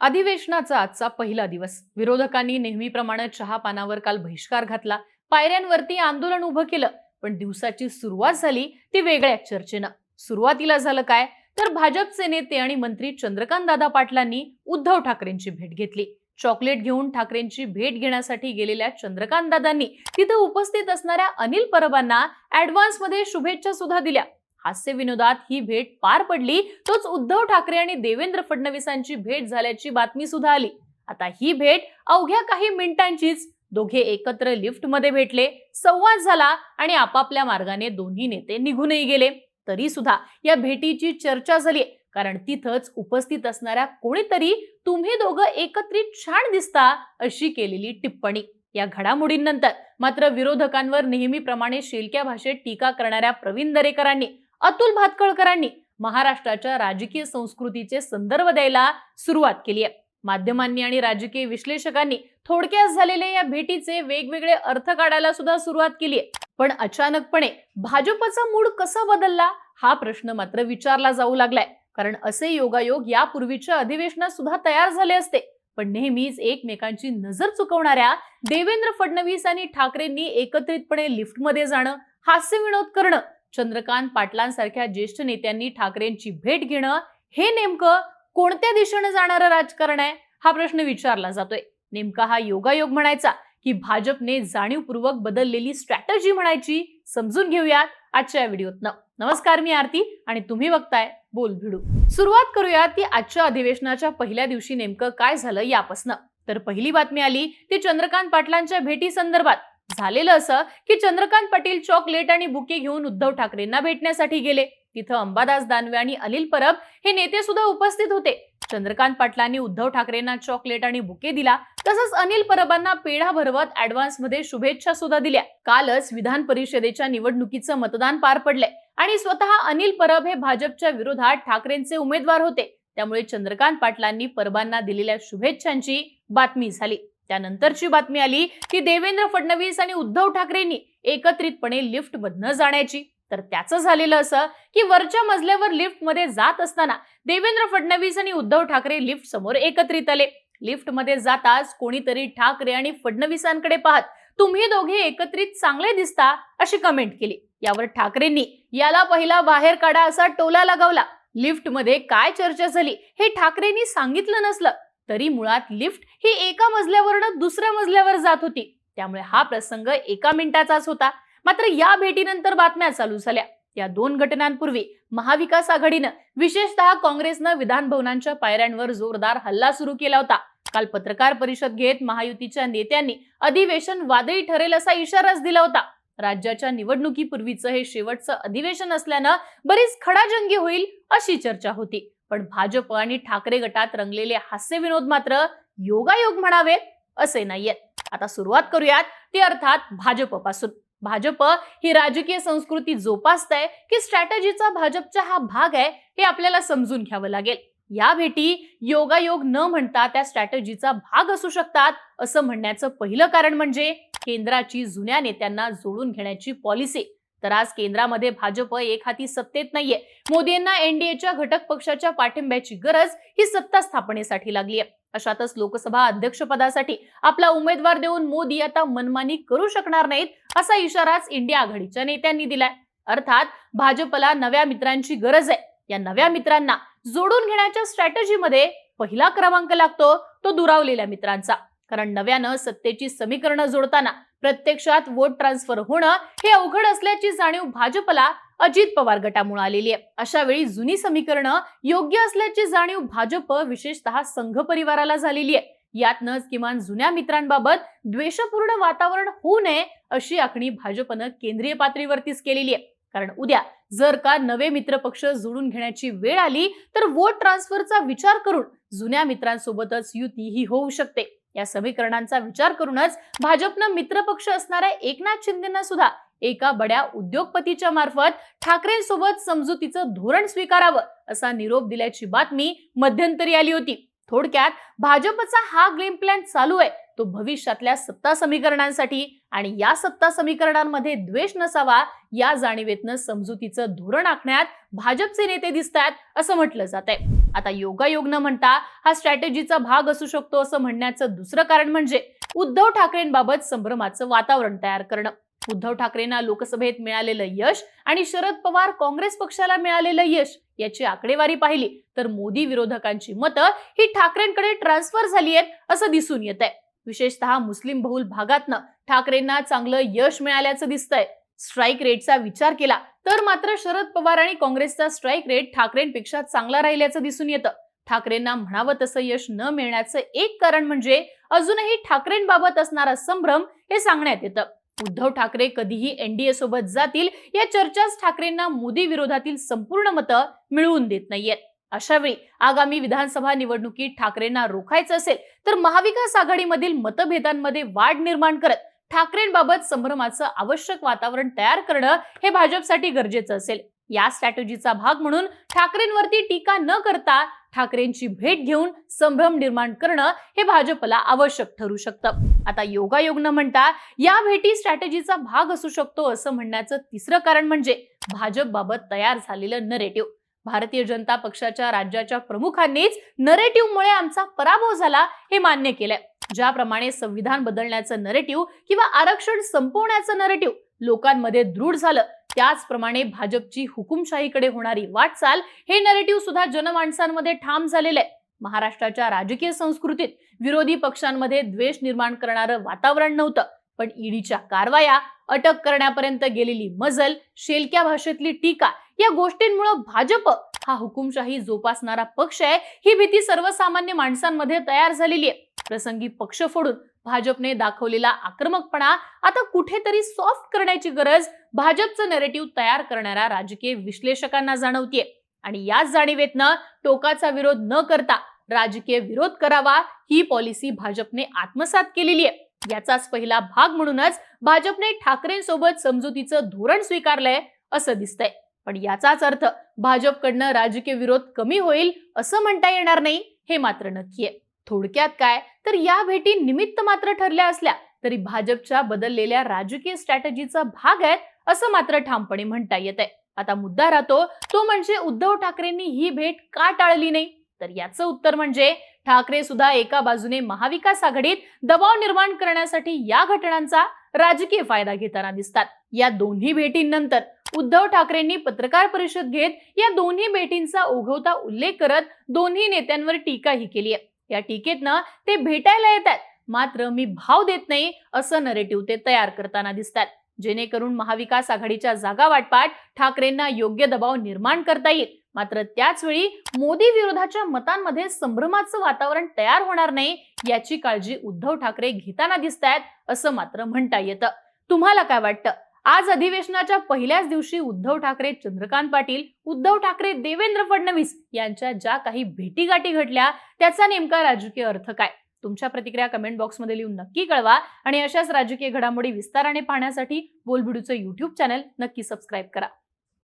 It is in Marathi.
अधिवेशनाचा आजचा पहिला दिवस. विरोधकांनी नेहमीप्रमाणे चहा पानावर काल बहिष्कार घातला. पायऱ्यांवरती आंदोलन उभं केलं. पण दिवसाची सुरुवात झाली ती वेगळ्या चर्चेनं. सुरुवातीला झालं काय? तर भाजपचे नेते आणि मंत्री चंद्रकांत दादा पाटलांनी उद्धव ठाकरेंची भेट घेतली. चॉकलेट घेऊन ठाकरेंची भेट घेण्यासाठी गेलेल्या चंद्रकांत दादांनी तिथं उपस्थित असणाऱ्या अनिल परबांना ऍडव्हान्समध्ये शुभेच्छा सुद्धा दिल्या. हास्य विनोदात ही भेट पार पडली तोच उद्धव ठाकरे आणि देवेंद्र फडणवीसांची भेट झाल्याची बातमी सुद्धा आली. आता ही भेट अवघ्या काही मिनिटांचीच. दोघे एकत्र लिफ्टमध्ये भेटले संवाद झाला आणि आपापल्या मार्गाने दोन्ही नेते निघूनही गेले. तरी सुद्धा या भेटीची चर्चा झाली कारण तिथंच उपस्थित असणाऱ्या कोणीतरी तुम्ही दोघं एकत्रित छान दिसता अशी केलेली टिप्पणी. या घडामोडींनंतर मात्र विरोधकांवर नेहमीप्रमाणे शेलक्या भाषेत टीका करणाऱ्या प्रवीण दरेकरांनी अतुल भातखळकरांनी महाराष्ट्राच्या राजकीय संस्कृतीचे संदर्भ द्यायला सुरुवात केली आहे. माध्यमांनी आणि राजकीय विश्लेषकांनी थोडक्यात झालेल्या या भेटीचे वेगवेगळे अर्थ काढायला सुद्धा सुरुवात केली आहे. पण अचानकपणे भाजपचा मूड कसा बदलला हा प्रश्न मात्र विचारला जाऊ लागलाय. कारण असे योगायोग यापूर्वीच्या अधिवेशनात सुद्धा तयार झाले असते. पण नेहमीच एकमेकांची नजर चुकवणाऱ्या देवेंद्र फडणवीस आणि ठाकरेंनी एकत्रितपणे लिफ्टमध्ये जाणं हास्य विनोद करणं चंद्रकांत पाटलांसारख्या ज्येष्ठ नेत्यांनी ठाकरेंची भेट घेणं हे नेमकं कोणत्या दिशेनं जाणारं राजकारण आहे? हा प्रश्न विचारला जातोय. नेमका हा योगायोग म्हणायचा की भाजपने जाणीवपूर्वक बदललेली स्ट्रॅटजी म्हणायची समजून घेऊयात आजच्या या व्हिडिओतनं. नमस्कार मी आरती आणि तुम्ही बघताय बोल भिडू. सुरुवात करूयात ती आजच्या अधिवेशनाच्या पहिल्या दिवशी नेमकं काय झालं यापासनं. तर पहिली बातमी आली ती चंद्रकांत पाटलांच्या भेटी संदर्भात झालेलं असं की चंद्रकांत पाटील चॉकलेट आणि बुके घेऊन उद्धव ठाकरेंना भेटण्यासाठी गेले. तिथं अंबादास दानवे आणि अनिल परब हे नेते सुद्धा उपस्थित होते. चंद्रकांत पाटलांनी उद्धव ठाकरेंना चॉकलेट आणि बुके दिला तसंच अनिल परबांना पेढा भरवत ऍडव्हान्समध्ये शुभेच्छा सुद्धा दिल्या. कालच विधान परिषदेच्या निवडणुकीचं मतदान पार पडलंय आणि स्वतः अनिल परब हे भाजपच्या विरोधात ठाकरेंचे उमेदवार होते. त्यामुळे चंद्रकांत पाटलांनी परबांना दिलेल्या शुभेच्छांची बातमी झाली. त्यानंतरची बातमी आली की देवेंद्र फडणवीस आणि उद्धव ठाकरेंनी एकत्रितपणे लिफ्ट मधनं जाण्याची. तर त्याचं झालेलं असं की वरच्या मजल्यावर लिफ्टमध्ये जात असताना देवेंद्र फडणवीस आणि उद्धव ठाकरे लिफ्ट समोर एकत्रित आले. लिफ्टमध्ये जाताच कोणीतरी ठाकरे आणि फडणवीसांकडे पाहत तुम्ही दोघे एकत्रित चांगले दिसता अशी कमेंट केली. यावर ठाकरेंनी याला पहिला बाहेर काढा असा टोला लगावला. लिफ्टमध्ये काय चर्चा झाली हे ठाकरेंनी सांगितलं नसलं. तरी मुळात लिफ्ट ही एका मजल्यावरनं दुसऱ्या मजल्यावर जात होती. त्यामुळे हा प्रसंग एका मिनिटाचाच होता. मात्र या भेटीनंतर बातम्या चालू झाल्या. या दोन घटनांपूर्वी महाविकास आघाडीनं विशेषतः काँग्रेसनं विधानभवनांच्या पायऱ्यांवर जोरदार हल्ला सुरू केला होता. काल पत्रकार परिषद घेत महायुतीच्या नेत्यांनी अधिवेशन वादळी ठरेल असा इशाराच दिला होता. राज्याच्या निवडणुकीपूर्वीचं हे शेवटचं अधिवेशन असल्यानं बरीच खडाजंगी होईल अशी चर्चा होती. पण भाजप आणि ठाकरे गटात रंगलेले हास्य विनोद मात्र योगायोग म्हणावे असे नाहीयेत आता सुरुवात करूयात ती अर्थात भाजपपासून भाजप ही राजकीय संस्कृती जोपासताय की स्ट्रॅटजीचा भाजपचा हा भाग आहे हे आपल्याला समजून घ्यावं लागेल. या भेटी योगायोग न म्हणता त्या स्ट्रॅटजीचा भाग असू शकतात असं म्हणण्याचं पहिलं कारण म्हणजे केंद्राची जुन्या नेत्यांना जोडून घेण्याची पॉलिसी तर आज केंद्रामध्ये भाजप एक हाती सत्तेत नाहीये. मोदी यांना एनडीएच्या घटक पक्षाच्या पाठिंब्याची गरज ही सत्ता स्थापनेसाठी लागली आहे अशातच लोकसभा अध्यक्षपदासाठी आपला उमेदवार देऊन मोदी आता मनमानी करू शकणार नाहीत असा इशाराच इंडिया आघाडीच्या नेत्यांनी दिलाय. अर्थात भाजपला नव्या मित्रांची गरज आहे. या नव्या मित्रांना जोडून घेण्याच्या स्ट्रॅटजीमध्ये पहिला क्रमांक लागतो तो दुरावलेल्या मित्रांचा. कारण नव्यानं सत्तेची समीकरणं जोडताना प्रत्यक्षात वोट ट्रान्सफर होणं हे अवघड असल्याची जाणीव भाजपला अजित पवार गटामुळे आलेली आहे. अशा वेळी जुनी समीकरणं योग्य असल्याची जाणीव भाजप विशेषतः संघ परिवाराला झालेली आहे. यातनच किमान जुन्या मित्रांबाबत द्वेषपूर्ण वातावरण होऊ नये अशी आखणी भाजपनं केंद्रीय पातळीवरतीच केलेली आहे. कारण उद्या जर का नवे मित्र पक्ष जोडून घेण्याची वेळ आली तर वोट ट्रान्सफरचा विचार करून जुन्या मित्रांसोबतच युती ही होऊ शकते. या समीकरणांचा विचार करूनच भाजपनं मित्रपक्ष असणाऱ्या एकनाथ शिंदेना सुद्धा एका बड्या उद्योगपतीच्या मार्फत ठाकरेंसोबत समजुतीचं धोरण स्वीकारावं असा निरोप दिल्याची बातमी मध्यंतरी आली होती. थोडक्यात भाजपचा हा गेम प्लॅन चालू आहे. तो भविष्यातल्या सत्ता समीकरणांसाठी आणि या सत्ता समीकरणांमध्ये द्वेष नसावा या जाणीवेतनं समजुतीचं धोरण आखण्यात भाजपचे नेते दिसतात असं म्हटलं जात आहे आता योगायोग न म्हणता हा स्ट्रॅटेजीचा भाग असू शकतो असं म्हणण्याचं दुसरं कारण म्हणजे उद्धव ठाकरेंबाबत संभ्रमाचं वातावरण तयार करणं. उद्धव ठाकरेंना लोकसभेत मिळालेलं यश आणि शरद पवार काँग्रेस पक्षाला मिळालेलं यश याची आकडेवारी पाहिली तर मोदी विरोधकांची मतं ही ठाकरेंकडे ट्रान्सफर झाली आहेत असं दिसून येत आहे विशेषतः मुस्लिम बहुल भागातनं ठाकरेंना चांगलं यश मिळाल्याचं दिसतंय. स्ट्राईक रेटचा विचार केला तर मात्र शरद पवार आणि काँग्रेसचा स्ट्राईक रेट ठाकरेंपेक्षा चांगला राहिल्याचं दिसून येतं. ठाकरेंना म्हणावं तसं यश न मिळण्याचं एक कारण म्हणजे अजूनही ठाकरेंबाबत असणारा संभ्रम हे सांगण्यात येतं. उद्धव ठाकरे कधीही एनडीए सोबत जातील या चर्चाच ठाकरेंना मोदी विरोधातील संपूर्ण मतं मिळवून देत नाहीयेत. अशा वेळी आगामी विधानसभा निवडणुकीत ठाकरेंना रोखायचं असेल तर महाविकास आघाडीमधील मतभेदांमध्ये वाढ निर्माण करत ठाकरेंबाबत संभ्रमाचं आवश्यक वातावरण तयार करणं हे भाजपसाठी गरजेचं असेल. या स्ट्रॅटेजीचा भाग म्हणून ठाकरेंवरती टीका न करता ठाकरेंची भेट घेऊन संभ्रम निर्माण करणं हे भाजपला आवश्यक ठरू शकतं. आता योगायोग न म्हणता या भेटी स्ट्रॅटेजीचा भाग असू शकतो असं म्हणण्याचं तिसरं कारण म्हणजे भाजपबाबत तयार झालेलं नरेटिव्ह भारतीय जनता पक्षाच्या राज्याच्या प्रमुखांनीच नरेटिव्हमुळे आमचा पराभव झाला हे मान्य केलंय. ज्याप्रमाणे संविधान बदलण्याचं नरेटिव्ह किंवा आरक्षण संपवण्याचं नरेटिव्ह लोकांमध्ये दृढ झालं त्याचप्रमाणे भाजपची हुकुमशाहीकडे होणारी वाटचाल हे नरेटिव्ह सुद्धा जनमानसांमध्ये ठाम झालेलं आहे. महाराष्ट्राच्या राजकीय संस्कृतीत विरोधी पक्षांमध्ये द्वेष निर्माण करणारं वातावरण नव्हतं पण ईडीच्या कारवाया अटक करण्यापर्यंत गेलेली मजल शेलक्या भाषेतली टीका या गोष्टींमुळे भाजप हा हुकुमशाही जोपासणारा पक्ष आहे ही भीती सर्वसामान्य माणसांमध्ये तयार झालेली आहे. प्रसंगी पक्ष फोडून भाजपने दाखवलेला आक्रमकपणा आता कुठेतरी सॉफ्ट करण्याची गरज भाजपचं नेरेटिव्ह तयार करणाऱ्या राजकीय विश्लेषकांना जाणवतीये. आणि याच जाणीवेतनं टोकाचा विरोध न करता राजकीय विरोध करावा ही पॉलिसी भाजपने आत्मसात केलेली आहे याचाच पहिला भाग म्हणूनच भाजपने ठाकरेंसोबत समजुतीचं धोरण स्वीकारलंय असं दिसतंय. पण याचाच अर्थ भाजपकडनं राजकीय विरोध कमी होईल असं म्हणता येणार नाही हे मात्र नक्की आहे थोडक्यात काय? तर या भेटी निमित्त मात्र ठरल्या असल्या तरी भाजपच्या बदललेल्या राजकीय स्ट्रॅटेजीचा भाग आहेत असं मात्र ठामपणे म्हणता येत आहे आता मुद्दा राहतो तो म्हणजे उद्धव ठाकरेंनी ही भेट का टाळली नाही? तर याचं उत्तर म्हणजे ठाकरे सुद्धा एका बाजूने महाविकास आघाडीत दबाव निर्माण करण्यासाठी या घटनांचा राजकीय फायदा घेताना दिसतात. या दोन्ही भेटींनंतर उद्धव ठाकरेंनी पत्रकार परिषद घेत या दोन्ही भेटींचा ओघवता उल्लेख करत दोन्ही नेत्यांवर टीकाही केली आहे या टीकेतनं ते भेटायला येतात. मात्र मी भाव देत नाही असं नरेटिव्ह ते तयार करताना दिसतात. जेणेकरून महाविकास आघाडीच्या जागा वाटपाट ठाकरेंना योग्य दबाव निर्माण करता येईल. मात्र त्याचवेळी मोदी विरोधाच्या मतांमध्ये संभ्रमाचं वातावरण तयार होणार नाही याची काळजी उद्धव ठाकरे घेताना दिसत आहेत असं मात्र म्हणता येतं. तुम्हाला काय वाटतं? आज अधिवेशनाच्या पहिल्याच दिवशी उद्धव ठाकरे चंद्रकांत पाटील उद्धव ठाकरे देवेंद्र फडणवीस यांच्या ज्या काही भेटीगाठी घडल्या त्याचा नेमका राजकीय अर्थ काय? तुमच्या प्रतिक्रिया कमेंट बॉक्समध्ये लिहून नक्की कळवा आणि अशाच राजकीय घडामोडी विस्ताराने पाहण्यासाठी बोलबिडूचं युट्यूब चॅनल नक्की सबस्क्राईब करा.